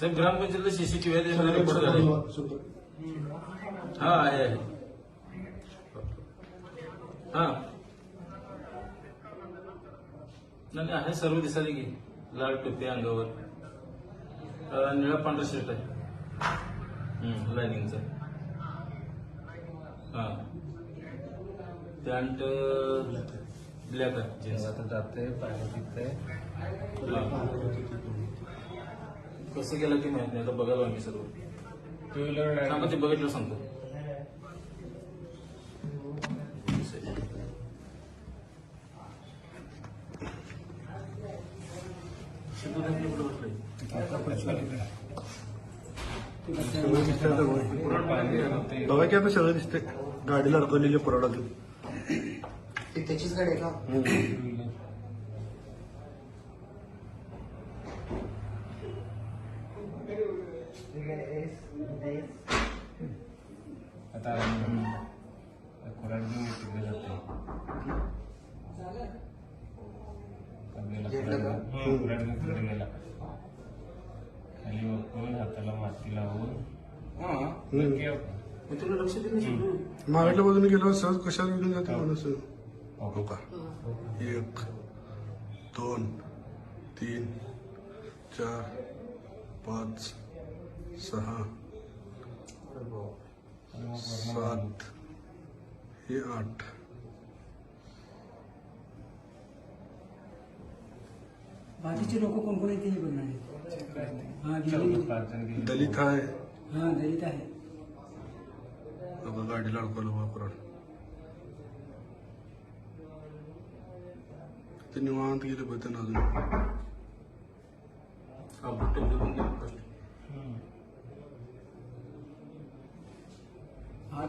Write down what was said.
साहेब ग्रामपंचायतला CCTV आहे report झाले. हा आहे आहे. हा. नाही नाही, आहे सर्व दिसायला की. लाल टोपी अंगावर. निळा पांढरा शर्ट आहे. लायनिंगचा हा. पॅन्ट ब्लॅक आहे जीन्स आता जाते पाणी पिकते हा. कसं गेलं की माहीत नाही. आता बघायला आम्ही सर्व टू व्हीलर सांगा ते बघितलं सांगतो. शिकू द्या, आपलं कुठं बसलंय? बघा की आता सगळं दिसते गाडीला अडकवलेली पुराडा ती. त्याचीच गाडी आहे का? आता कोराड घेऊन तिकडे जाते घेतलं का? कोराड घेऊन तिकडे गेला खाली वाकून हाताला माती लावून तुला लक्ष दिलं मागल्या बाजूने गेलो सहज कशाला निघून जाते माणूस हो. हो का एक दोन तीन चार पाच सहा. सात. हे आठ. बाकीचे लोक कोण कोण आहेत? ते बघणार हा गेले. दलित आहे. हा दलित आहे. बघा गाडीला अडकवलं बा पुराड ते निवांत गेले बघते ना अजून. हा